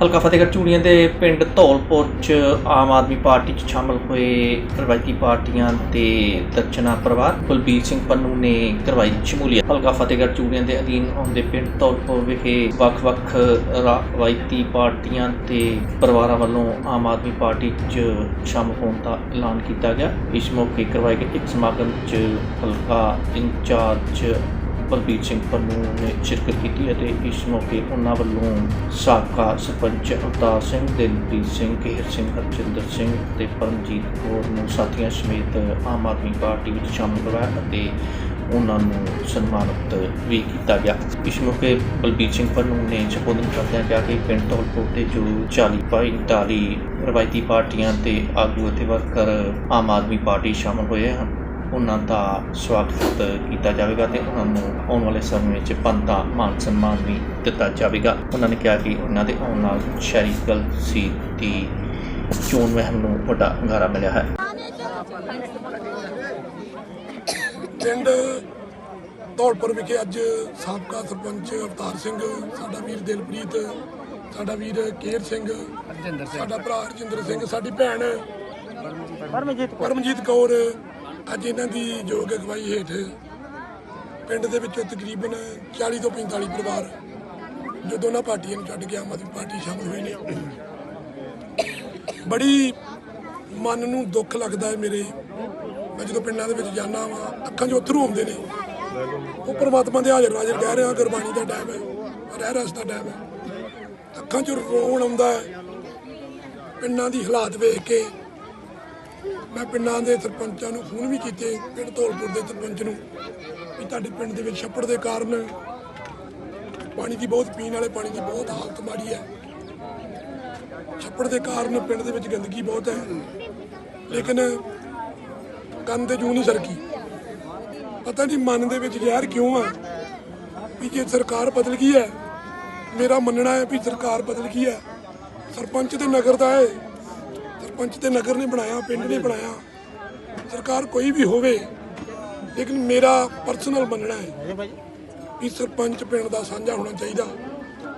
ਹਲਕਾ ਫਤਿਹਗੜ੍ਹ ਚੂੜੀਆਂ ਦੇ ਪਿੰਡ ਧੌਲਪੁਰ 'ਚ ਆਮ ਆਦਮੀ ਪਾਰਟੀ 'ਚ ਸ਼ਾਮਲ ਹੋਏ ਰਵਾਇਤੀ ਪਾਰਟੀਆਂ ਦੇ ਦਰਜਨਾ ਪਰਿਵਾਰ, ਕੁਲਬੀਰ ਸਿੰਘ ਪੰਨੂ ਨੇ ਕਰਵਾਈ ਸ਼ਮੂਲੀਅਤ। ਹਲਕਾ ਫਤਿਹਗੜ੍ਹ ਚੂੜੀਆਂ ਦੇ ਅਧੀਨ ਆਉਂਦੇ ਪਿੰਡ ਧੌਲਪੁਰ ਵਿਖੇ ਵੱਖ-ਵੱਖ ਰਵਾਇਤੀ ਪਾਰਟੀਆਂ ਤੇ ਪਰਿਵਾਰਾਂ ਵੱਲੋਂ ਆਮ ਆਦਮੀ ਪਾਰਟੀ 'ਚ ਸ਼ਾਮਲ ਹੋਣ ਦਾ ਐਲਾਨ ਕੀਤਾ ਗਿਆ। ਇਸ ਮੌਕੇ ਕਰਵਾਏ ਗਏ ਇੱਕ ਸਮਾਗਮ 'ਚ ਹਲਕਾ ਇੰਚਾਰਜ ਬਲਬੀਰ ਸਿੰਘ ਪੰਨੂ ਨੇ ਸ਼ਿਰਕਤ ਕੀਤੀ ਅਤੇ ਇਸ ਮੌਕੇ ਉਹਨਾਂ ਵੱਲੋਂ ਸਾਬਕਾ ਸਰਪੰਚ ਅਵਤਾਰ ਸਿੰਘ, ਦਿਲਪ੍ਰੀਤ ਸਿੰਘ, ਕੇਹਰ ਸਿੰਘ, ਹਰਜਿੰਦਰ ਸਿੰਘ ਤੇ ਪਰਮਜੀਤ ਕੌਰ ਨੂੰ ਸਾਥੀਆਂ ਸਮੇਤ ਆਮ ਆਦਮੀ ਪਾਰਟੀ ਵਿੱਚ ਸ਼ਾਮਲ ਕਰਵਾਇਆ ਅਤੇ ਉਹਨਾਂ ਨੂੰ ਸਨਮਾਨਿਤ ਵੀ ਕੀਤਾ ਗਿਆ। ਇਸ ਮੌਕੇ ਬਲਬੀਰ ਸਿੰਘ ਪੰਨੂ ਨੇ ਸੰਬੋਧਨ ਕਰਦਿਆਂ ਕਿਹਾ ਕਿ ਪਿੰਡ ਧੌਲਪੁਰ 'ਤੇ ਜੋ 40 45 ਰਵਾਇਤੀ ਪਾਰਟੀਆਂ ਤੇ ਆਗੂ ਅਤੇ ਵਰਕਰ ਆਮ ਆਦਮੀ ਪਾਰਟੀ ਸ਼ਾਮਲ ਹੋਏ ਹਨ। ਉਹਨਾਂ ਦਾ ਸਵਾਗਤ ਕੀਤਾ ਜਾਵੇਗਾ ਤੇ ਉਹਨਾਂ ਨੂੰ ਆਉਣ ਵਾਲੇ ਸਮੇਂ ਵਿੱਚ ਪੰਤਾ ਮਾਨ ਸਨਮਾਨ ਵੀ ਦਿੱਤਾ ਜਾਵੇਗਾ। ਉਹਨਾਂ ਨੇ ਕਿਹਾ ਕਿ ਉਹਨਾਂ ਦੇ ਆਉਣ ਨਾਲ ਸ਼ਹਿਰੀ ਗਲ ਸੀਟ ਦੀ ਚੋਣ ਮਹਿਮ ਨੂੰ ਵੱਡਾ ਹੁੰਗਾਰਾ ਮਿਲਿਆ ਹੈ। ਪਿੰਡ ਧੌਲਪੁਰ ਵਿਖੇ ਅੱਜ ਸਾਬਕਾ ਸਰਪੰਚ ਅਵਤਾਰ ਸਿੰਘ ਸਾਡਾ ਵੀਰ ਦਿਲਪ੍ਰੀਤ ਸਾਡਾ ਵੀਰ ਕੇਰ ਸਿੰਘ ਸਾਡਾ ਭਰਾ ਹਰਜਿੰਦਰ ਸਿੰਘ ਸਾਡੀ ਭੈਣ ਪਰਮਜੀਤ ਪਰਮਜੀਤ ਕੌਰ ਅੱਜ ਇਹਨਾਂ ਦੀ ਯੋਗ ਅਗਵਾਈ ਹੇਠ ਪਿੰਡ ਦੇ ਵਿੱਚੋਂ ਤਕਰੀਬਨ 40 ਤੋਂ 45 ਪਰਿਵਾਰ ਜੋ ਦੋਨਾਂ ਪਾਰਟੀਆਂ ਨੂੰ ਛੱਡ ਕੇ ਆਮ ਆਦਮੀ ਪਾਰਟੀ ਸ਼ਾਮਲ ਹੋਏ ਨੇ। ਬੜੀ ਮਨ ਨੂੰ ਦੁੱਖ ਲੱਗਦਾ ਹੈ ਮੇਰੇ। ਮੈਂ ਜਦੋਂ ਪਿੰਡਾਂ ਦੇ ਵਿੱਚ ਜਾਂਦਾ ਵਾਂ, ਅੱਖਾਂ 'ਚ ਅਥਰੂ ਆਉਂਦੇ ਨੇ। ਉਹ ਪ੍ਰਮਾਤਮਾ ਦੇ ਹਾਜ਼ਰ ਨਾਜ਼ਰ ਕਹਿ ਰਿਹਾ, ਗੁਰਬਾਣੀ ਦਾ ਟਾਈਮ ਹੈ ਰਹਿ ਰਸ ਦਾ ਟਾਈਮ ਹੈ। ਅੱਖਾਂ 'ਚ ਰੋਣ ਆਉਂਦਾ ਹੈ। ਪਿੰਡਾਂ ਦੀ ਹਾਲਾਤ ਵੇਖ ਕੇ ਮੈਂ ਪਿੰਡਾਂ ਦੇ ਸਰਪੰਚਾਂ ਨੂੰ ਫੋਨ ਵੀ ਕੀਤੇ, ਪਿੰਡ ਧੌਲਪੁਰ ਦੇ ਸਰਪੰਚ ਨੂੰ, ਵੀ ਤੁਹਾਡੇ ਪਿੰਡ ਦੇ ਵਿੱਚ ਛੱਪੜ ਦੇ ਕਾਰਨ ਪਾਣੀ ਦੀ ਬਹੁਤ, ਪੀਣ ਵਾਲੇ ਪਾਣੀ ਦੀ ਬਹੁਤ ਹਾਲਤ ਮਾੜੀ ਹੈ। ਛੱਪੜ ਦੇ ਕਾਰਨ ਪਿੰਡ ਦੇ ਵਿੱਚ ਗੰਦਗੀ ਬਹੁਤ ਹੈ। ਲੇਕਿਨ ਕੰਨ ਤੇ ਜੂ ਨਹੀਂ ਸਰਕੀ। ਪਤਾ ਨਹੀਂ ਮਨ ਦੇ ਵਿੱਚ ਜ਼ਹਿਰ ਕਿਉਂ ਆ, ਵੀ ਜੇ ਸਰਕਾਰ ਬਦਲ ਗਈ ਹੈ, ਮੇਰਾ ਮੰਨਣਾ ਹੈ ਵੀ ਸਰਕਾਰ ਬਦਲ ਗਈ ਹੈ। ਸਰਪੰਚ ਤੇ ਨਗਰ ਦਾ ਹੈ। ਸਰਪੰਚ ਤੇ ਨਗਰ ਨੇ ਬਣਾਇਆ ਪਿੰਡ ਨੇ ਬਣਾਇਆ। ਸਰਕਾਰ ਕੋਈ ਵੀ ਹੋਵੇ ਲੇਕਿਨ ਮੇਰਾ ਪਰਸਨਲ ਮੰਨਣਾ ਹੈ ਵੀ ਸਰਪੰਚ ਪਿੰਡ ਦਾ ਸਾਂਝਾ ਹੋਣਾ ਚਾਹੀਦਾ।